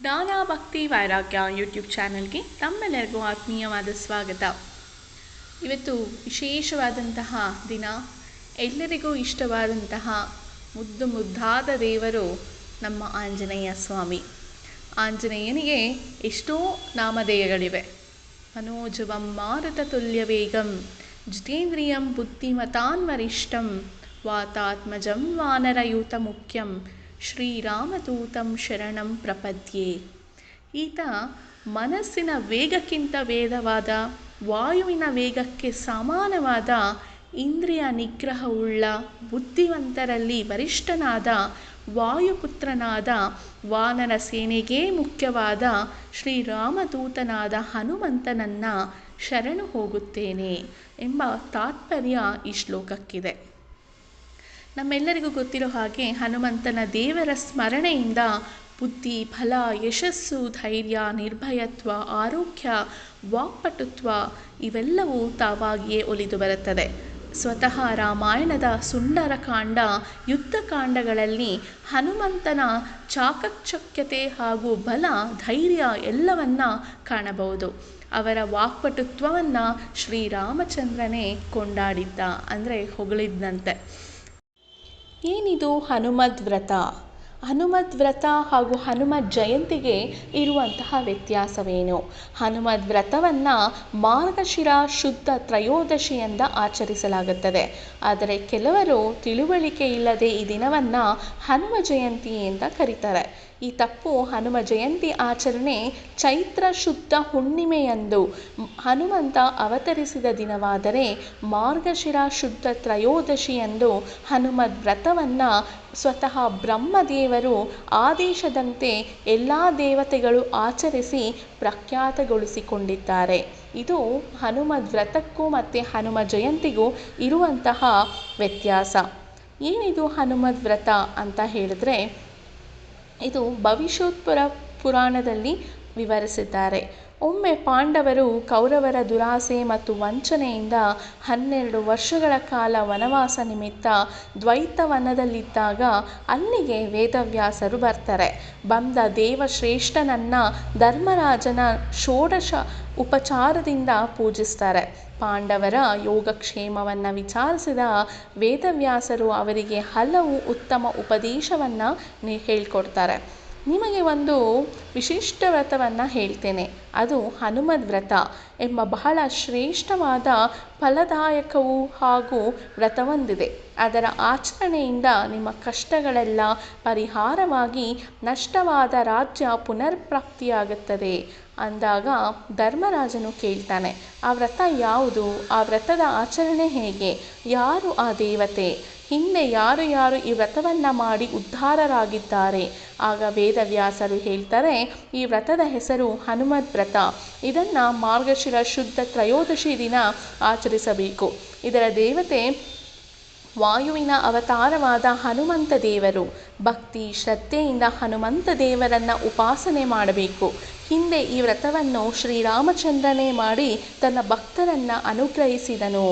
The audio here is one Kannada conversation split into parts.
ಜ್ಞಾನ ಭಕ್ತಿ ವೈರಾಗ್ಯ ಯೂಟ್ಯೂಬ್ ಚಾನಲ್ಗೆ ತಮ್ಮೆಲ್ಲರಿಗೂ ಆತ್ಮೀಯವಾದ ಸ್ವಾಗತ. ಇವತ್ತು ವಿಶೇಷವಾದಂತಹ ದಿನ, ಎಲ್ಲರಿಗೂ ಇಷ್ಟವಾದಂತಹ ಮುದ್ದು ಮುದ್ದಾದ ದೇವರು ನಮ್ಮ ಆಂಜನೇಯ ಸ್ವಾಮಿ. ಆಂಜನೇಯನಿಗೆ ಎಷ್ಟೋ ನಾಮಧೇಯಗಳಿವೆ. ಮನೋಜವಂ ಮಾರುತ ತುಲ್ಯ ವೇಗಂ, ಜಿತೇಂದ್ರಿಯಂ ಬುದ್ಧಿಮತಾನ್ವರಿಷ್ಟಂ, ವಾತಾತ್ಮಜಂ ವಾನರಯೂತ ಮುಖ್ಯಂ ಶ್ರೀರಾಮದೂತಂ ಶರಣಂ ಪ್ರಪದ್ಯೆ. ಈತ ಮನಸ್ಸಿನ ವೇಗಕ್ಕಿಂತ ವೇದವಾದ ವಾಯುವಿನ ವೇಗಕ್ಕೆ ಸಮಾನವಾದ, ಇಂದ್ರಿಯ ನಿಗ್ರಹವುಳ್ಳ, ಬುದ್ಧಿವಂತರಲ್ಲಿ ವರಿಷ್ಠನಾದ, ವಾಯುಪುತ್ರನಾದ, ವಾನರ ಸೇನೆಗೇ ಮುಖ್ಯವಾದ ಶ್ರೀರಾಮದೂತನಾದ ಹನುಮಂತನನ್ನ ಶರಣು ಹೋಗುತ್ತೇನೆ ಎಂಬ ತಾತ್ಪರ್ಯ ಈ ಶ್ಲೋಕಕ್ಕಿದೆ. ನಮ್ಮೆಲ್ಲರಿಗೂ ಗೊತ್ತಿರೋ ಹಾಗೆ ಹನುಮಂತನ ದೇವರ ಸ್ಮರಣೆಯಿಂದ ಬುದ್ಧಿ, ಫಲ, ಯಶಸ್ಸು, ಧೈರ್ಯ, ನಿರ್ಭಯತ್ವ, ಆರೋಗ್ಯ, ವಾಕ್ಪಟುತ್ವ ಇವೆಲ್ಲವೂ ತಾವಾಗಿಯೇ ಒಲಿದು ಬರುತ್ತದೆ. ಸ್ವತಃ ರಾಮಾಯಣದ ಸುಂದರಕಾಂಡ ಯುದ್ಧಕಾಂಡಗಳಲ್ಲಿ ಹನುಮಂತನ ಚಾಕಚಕ್ಯತೆ ಹಾಗೂ ಬಲ, ಧೈರ್ಯ ಎಲ್ಲವನ್ನ ಕಾಣಬಹುದು. ಅವರ ವಾಕ್ಪಟುತ್ವವನ್ನು ಶ್ರೀರಾಮಚಂದ್ರನೇ ಕೊಂಡಾಡಿದ್ದ, ಅಂದರೆ ಹೊಗಳಿದ್ದಂತೆ ಏನಿದು ಹನುಮದ್ ವ್ರತ? ಹನುಮದ್ ವ್ರತ ಹಾಗೂ ಹನುಮ ಜಯಂತಿಗೆ ಇರುವಂತಹ ವ್ಯತ್ಯಾಸವೇನು? ಹನುಮದ್ ವ್ರತವನ್ನು ಮಾರ್ಗಶಿರ ಶುದ್ಧ ತ್ರಯೋದಶಿಯಿಂದ ಆಚರಿಸಲಾಗುತ್ತದೆ. ಆದರೆ ಕೆಲವರು ತಿಳುವಳಿಕೆ ಇಲ್ಲದೆ ಈ ದಿನವನ್ನು ಹನುಮ ಜಯಂತಿ ಅಂತ ಕರೀತಾರೆ. ಈ ತಪ್ಪು ಹನುಮ ಜಯಂತಿ ಆಚರಣೆ ಚೈತ್ರ ಶುದ್ಧ ಹುಣ್ಣಿಮೆಯಂದು. ಹನುಮಂತ ಅವತರಿಸಿದ ದಿನವಾದರೆ ಮಾರ್ಗಶಿರ ಶುದ್ಧ ತ್ರಯೋದಶಿಯಂದು ಹನುಮದ್ ವ್ರತವನ್ನು ಸ್ವತಃ ಬ್ರಹ್ಮದೇವರು ಆದೇಶದಂತೆ ಎಲ್ಲ ದೇವತೆಗಳು ಆಚರಿಸಿ ಪ್ರಖ್ಯಾತಗೊಳಿಸಿಕೊಂಡಿದ್ದಾರೆ. ಇದು ಹನುಮದ್ ವ್ರತಕ್ಕೂ ಮತ್ತು ಹನುಮ ಜಯಂತಿಗೂ ಇರುವಂತಹ ವ್ಯತ್ಯಾಸ. ಏನಿದು ಹನುಮದ್ ವ್ರತ ಅಂತ ಹೇಳಿದ್ರೆ ಇದು ಭವಿಷ್ಯೋತ್ಪರ ಪುರಾಣದಲ್ಲಿ ವಿವರಿಸಿದ್ದಾರೆ. ಒಮ್ಮೆ ಪಾಂಡವರು ಕೌರವರ ದುರಾಸೆ ಮತ್ತು ವಂಚನೆಯಿಂದ ಹನ್ನೆರಡು ವರ್ಷಗಳ ಕಾಲ ವನವಾಸ ನಿಮಿತ್ತ ದ್ವೈತವನದಲ್ಲಿದ್ದಾಗ ಅಲ್ಲಿಗೆ ವೇದವ್ಯಾಸರು ಬರ್ತಾರೆ. ಬಂದ ದೇವಶ್ರೇಷ್ಠನನ್ನು ಧರ್ಮರಾಜನ ಷೋಡಶ ಉಪಚಾರದಿಂದ ಪೂಜಿಸ್ತಾರೆ. ಪಾಂಡವರ ಯೋಗಕ್ಷೇಮವನ್ನು ವಿಚಾರಿಸಿದ ವೇದವ್ಯಾಸರು ಅವರಿಗೆ ಹಲವು ಉತ್ತಮ ಉಪದೇಶವನ್ನು ಹೇಳ್ಕೊಡ್ತಾರೆ. ನಿಮಗೆ ಒಂದು ವಿಶಿಷ್ಟ ವ್ರತವನ್ನು ಹೇಳ್ತೇನೆ. ಅದು ಹನುಮದ್ ವ್ರತ ಎಂಬ ಬಹಳ ಶ್ರೇಷ್ಠವಾದ ಫಲದಾಯಕವೂ ಹಾಗೂ ವ್ರತವೊಂದಿದೆ. ಅದರ ಆಚರಣೆಯಿಂದ ನಿಮ್ಮ ಕಷ್ಟಗಳೆಲ್ಲ ಪರಿಹಾರವಾಗಿ ನಷ್ಟವಾದ ರಾಜ್ಯ ಪುನರ್ಪ್ರಾಪ್ತಿಯಾಗುತ್ತದೆ ಅಂದಾಗ ಧರ್ಮರಾಜನು ಕೇಳ್ತಾನೆ, ಆ ವ್ರತ ಯಾವುದು? ಆ ವ್ರತದ ಆಚರಣೆ ಹೇಗೆ? ಯಾರು ಆ ದೇವತೆ? ಹಿಂದೆ ಯಾರು ಯಾರು ಈ ವ್ರತವನ್ನು ಮಾಡಿ ಉದ್ಧಾರರಾಗಿದ್ದಾರೆ. ಆಗ ವೇದವ್ಯಾಸರು ಹೇಳ್ತಾರೆ, ಈ ವ್ರತದ ಹೆಸರು ಹನುಮದ್ ವ್ರತ. ಇದನ್ನು ಮಾರ್ಗಶಿರ ಶುದ್ಧ ತ್ರಯೋದಶಿ ದಿನ ಆಚರಿಸಬೇಕು. ಇದರ ದೇವತೆ ವಾಯುವಿನ ಅವತಾರವಾದ ಹನುಮಂತ ದೇವರು. ಭಕ್ತಿ, ಶ್ರದ್ಧೆಯಿಂದ ಹನುಮಂತ ದೇವರನ್ನು ಉಪಾಸನೆ ಮಾಡಬೇಕು. ಹಿಂದೆ ಈ ವ್ರತವನ್ನು ಶ್ರೀರಾಮಚಂದ್ರನೇ ಮಾಡಿ ತನ್ನ ಭಕ್ತರನ್ನು ಅನುಗ್ರಹಿಸಿದನು.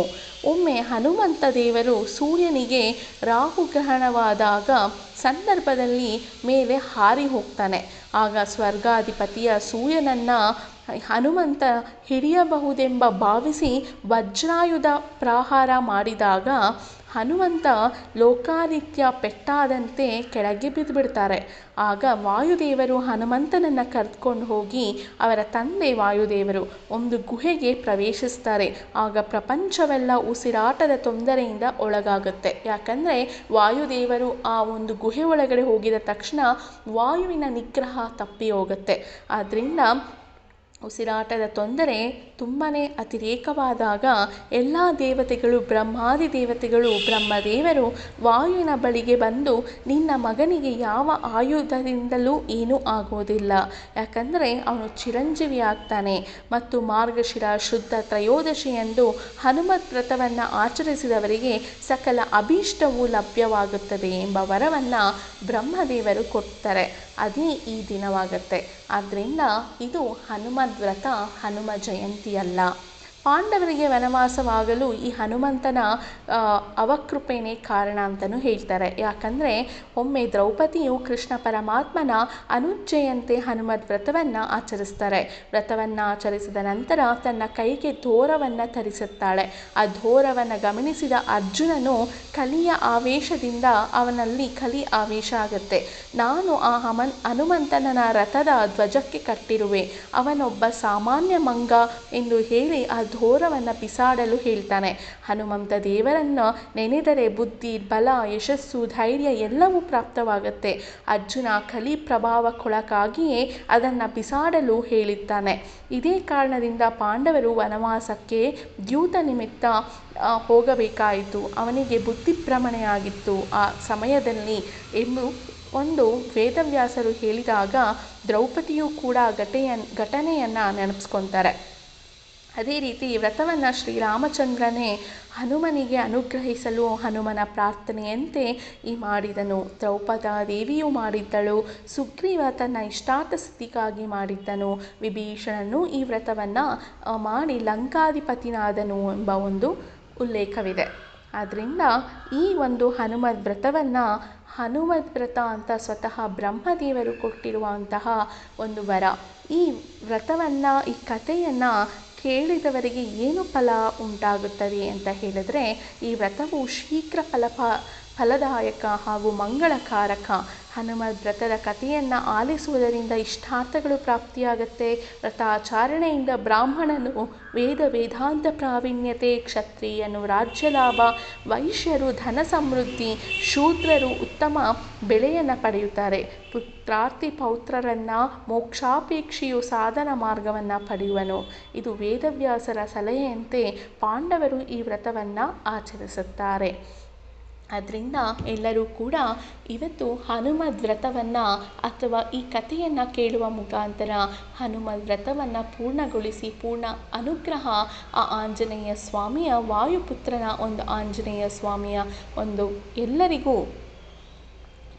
ಒಮ್ಮೆ ಹನುಮಂತ ದೇವರು ಸೂರ್ಯನಿಗೆ ರಾಹುಗ್ರಹಣವಾದಾಗ ಸಂದರ್ಭದಲ್ಲಿ ಮೇಲೆ ಹಾರಿ ಹೋಗ್ತಾನೆ. ಆಗ ಸ್ವರ್ಗಾಧಿಪತಿಯ ಸೂರ್ಯನನ್ನು ಹನುಮಂತ ಹಿಡಿಯಬಹುದೆಂಬ ಭಾವಿಸಿ ವಜ್ರಾಯುಧ ಪ್ರಹಾರ ಮಾಡಿದಾಗ ಹನುಮಂತ ಲೋಕಾದಿತ್ಯ ಪೆಟ್ಟಾದಂತೆ ಕೆಳಗೆ ಬಿದ್ದುಬಿಡ್ತಾರೆ. ಆಗ ವಾಯುದೇವರು ಹನುಮಂತನನ್ನು ಕರೆದುಕೊಂಡು ಹೋಗಿ ಅವರ ತಂದೆ ವಾಯುದೇವರು ಒಂದು ಗುಹೆಗೆ ಪ್ರವೇಶಿಸ್ತಾರೆ. ಆಗ ಪ್ರಪಂಚವೆಲ್ಲ ಉಸಿರಾಟದ ತೊಂದರೆಯಿಂದ ಒಳಗಾಗುತ್ತೆ. ಯಾಕಂದರೆ ವಾಯುದೇವರು ಆ ಒಂದು ಗುಹೆ ಒಳಗಡೆ ಹೋಗಿದ ತಕ್ಷಣ ವಾಯುವಿನ ನಿಗ್ರಹ ತಪ್ಪಿ ಹೋಗುತ್ತೆ. ಆದ್ದರಿಂದ ಉಸಿರಾಟದ ತೊಂದರೆ ತುಂಬಾ ಅತಿರೇಕವಾದಾಗ ಎಲ್ಲ ದೇವತೆಗಳು, ಬ್ರಹ್ಮಾದಿ ದೇವತೆಗಳು, ಬ್ರಹ್ಮದೇವರು ವಾಯುವಿನ ಬಳಿಗೆ ಬಂದು ನಿನ್ನ ಮಗನಿಗೆ ಯಾವ ಆಯುಧದಿಂದಲೂ ಏನೂ ಆಗೋದಿಲ್ಲ ಯಾಕಂದರೆ ಅವನು ಚಿರಂಜೀವಿ ಆಗ್ತಾನೆ ಮತ್ತು ಮಾರ್ಗಶಿರ, ಶುದ್ಧ ತ್ರಯೋದಶಿಯಂದು ಹನುಮತ್ ವ್ರತವನ್ನು ಆಚರಿಸಿದವರಿಗೆ ಸಕಲ ಅಭೀಷ್ಟವು ಲಭ್ಯವಾಗುತ್ತದೆ ಎಂಬ ವರವನ್ನು ಬ್ರಹ್ಮದೇವರು ಕೊಡ್ತಾರೆ. ಅದೇ ಈ ದಿನವಾಗುತ್ತೆ. ಆದ್ದರಿಂದ ಇದು ಹನುಮದ್ ವ್ರತ ಹನುಮ ಜಯಂತಿಯಲ್ಲ. ಪಾಂಡವರಿಗೆ ವನವಾಸವಾಗಲು ಈ ಹನುಮಂತನ ಅವಕೃಪೆಯೇ ಕಾರಣ ಅಂತಲೂ ಹೇಳ್ತಾರೆ. ಯಾಕಂದರೆ ಒಮ್ಮೆ ದ್ರೌಪದಿಯು ಕೃಷ್ಣ ಪರಮಾತ್ಮನ ಅನುಜ್ಜೆಯಂತೆ ಹನುಮದ್ ವ್ರತವನ್ನು ಆಚರಿಸ್ತಾರೆ. ವ್ರತವನ್ನು ಆಚರಿಸಿದ ನಂತರ ತನ್ನ ಕೈಗೆ ಧೋರವನ್ನು ಧರಿಸುತ್ತಾಳೆ. ಆ ಧೋರವನ್ನು ಗಮನಿಸಿದ ಅರ್ಜುನನು ಕಲಿಯ ಆವೇಶದಿಂದ ಅವನಲ್ಲಿ ಕಲಿ ಆವೇಶ ಆಗುತ್ತೆ. ನಾನು ಆ ಹಮನ್ ಹನುಮಂತನ ರಥದ ಧ್ವಜಕ್ಕೆ ಕಟ್ಟಿರುವೆ. ಅವನೊಬ್ಬ ಸಾಮಾನ್ಯ ಮಂಗ ಎಂದು ಹೇಳಿ ಆ ಧೋರವನ್ನು ಬಿಸಾಡಲು ಹೇಳ್ತಾನೆ. ಹನುಮಂತ ದೇವರನ್ನು ನೆನೆದರೆ ಬುದ್ಧಿ, ಬಲ, ಯಶಸ್ಸು, ಧೈರ್ಯ ಎಲ್ಲವೂ ಪ್ರಾಪ್ತವಾಗುತ್ತೆ. ಅರ್ಜುನ ಕಲಿ ಪ್ರಭಾವಕ್ಕೊಳಗಾಗಿಯೇ ಅದನ್ನು ಬಿಸಾಡಲು ಹೇಳಿದ್ದಾನೆ ಇದೇ ಕಾರಣದಿಂದ ಪಾಂಡವರು ವನವಾಸಕ್ಕೆ ದ್ಯೂತ ನಿಮಿತ್ತ ಹೋಗಬೇಕಾಯಿತು. ಅವನಿಗೆ ಬುದ್ಧಿಭ್ರಮಣೆಯಾಗಿತ್ತು ಆ ಸಮಯದಲ್ಲಿ ಎಂದು ಒಂದು ವೇದವ್ಯಾಸರು ಹೇಳಿದಾಗ ದ್ರೌಪದಿಯು ಕೂಡ ಘಟೆಯ ಘಟನೆಯನ್ನು ನೆನಪಿಸ್ಕೊತಾರೆ. ಅದೇ ರೀತಿ ವ್ರತವನ್ನು ಶ್ರೀರಾಮಚಂದ್ರನೇ ಹನುಮನಿಗೆ ಅನುಗ್ರಹಿಸಲು ಹನುಮನ ಪ್ರಾರ್ಥನೆಯಂತೆ ಈ ಮಾಡಿದನು. ದ್ರೌಪದ ದೇವಿಯು ಮಾಡಿದ್ದಳು. ಸುಗ್ರೀವ ತನ್ನ ಇಷ್ಟಾರ್ಥ ಸಿದ್ಧಿಗಾಗಿ ಮಾಡಿದ್ದನು. ವಿಭೀಷಣನು ಈ ವ್ರತವನ್ನು ಮಾಡಿ ಲಂಕಾಧಿಪತಿನಾದನು ಎಂಬ ಒಂದು ಉಲ್ಲೇಖವಿದೆ. ಆದ್ದರಿಂದ ಈ ಒಂದು ಹನುಮದ್ ವ್ರತವನ್ನು, ಹನುಮದ್ ವ್ರತ ಅಂತ ಸ್ವತಃ ಬ್ರಹ್ಮದೇವರು ಕೊಟ್ಟಿರುವಂತಹ ಒಂದು ವರ. ಈ ವ್ರತವನ್ನು, ಈ ಕಥೆಯನ್ನು ಕೇಳಿದವರಿಗೆ ಏನು ಫಲ ಉಂಟಾಗುತ್ತದೆ ಅಂತ ಹೇಳಿದ್ರೆ ಈ ವ್ರತವು ಶೀಘ್ರ ಫಲಪ ಫಲದಾಯಕ ಹಾಗೂ ಮಂಗಳಕಾರಕ. ಹನುಮ ವ್ರತದ ಕಥೆಯನ್ನು ಆಲಿಸುವುದರಿಂದ ಇಷ್ಟಾರ್ಥಗಳು ಪ್ರಾಪ್ತಿಯಾಗುತ್ತೆ. ವ್ರತಾಚರಣೆಯಿಂದ ಬ್ರಾಹ್ಮಣನು ವೇದ ವೇದಾಂತ ಪ್ರಾವೀಣ್ಯತೆ, ಕ್ಷತ್ರಿಯನು ರಾಜ್ಯ ಲಾಭ, ವೈಶ್ಯರು ಧನ ಸಮೃದ್ಧಿ, ಶೂದ್ರರು ಉತ್ತಮ ಬೆಳೆಯನ್ನು ಪಡೆಯುತ್ತಾರೆ. ಪುತ್ರಾರ್ತಿ ಪೌತ್ರರನ್ನು ಮೋಕ್ಷಾಪೇಕ್ಷೆಯು ಸಾಧನ ಮಾರ್ಗವನ್ನು ಪಡೆಯುವನು. ಇದು ವೇದವ್ಯಾಸರ ಸಲಹೆಯಂತೆ ಪಾಂಡವರು ಈ ವ್ರತವನ್ನು ಆಚರಿಸುತ್ತಾರೆ. ಅದರಿಂದ ಎಲ್ಲರೂ ಕೂಡ ಇವತ್ತು ಹನುಮ ವ್ರತವನ್ನು ಅಥವಾ ಈ ಕಥೆಯನ್ನು ಕೇಳುವ ಮುಖಾಂತರ ಹನುಮ ವ್ರತವನ್ನು ಪೂರ್ಣಗೊಳಿಸಿ ಪೂರ್ಣ ಅನುಗ್ರಹ ಆ ಆಂಜನೇಯ ಸ್ವಾಮಿಯ ವಾಯುಪುತ್ರನ ಒಂದು ಆಂಜನೇಯ ಸ್ವಾಮಿಯ ಒಂದು ಎಲ್ಲರಿಗೂ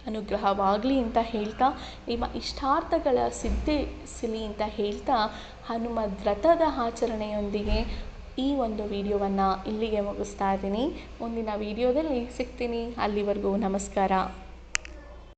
ಅನುಗ್ರಹವಾಗಲಿ ಅಂತ ಹೇಳ್ತಾ, ನಿಮ್ಮ ಇಷ್ಟಾರ್ಥಗಳ ಸಿದ್ಧಿಸಲಿ ಅಂತ ಹೇಳ್ತಾ ಹನುಮ ವ್ರತದ ಆಚರಣೆಯೊಂದಿಗೆ ಈ ಒಂದು ವಿಡಿಯೋವನ್ನು ಇಲ್ಲಿಗೆ ಮುಗಿಸ್ತಾ ಇದ್ದೀನಿ. ಮುಂದಿನ ವಿಡಿಯೋದಲ್ಲಿ ಸಿಗ್ತೀನಿ. ಅಲ್ಲಿವರೆಗೂ ನಮಸ್ಕಾರ.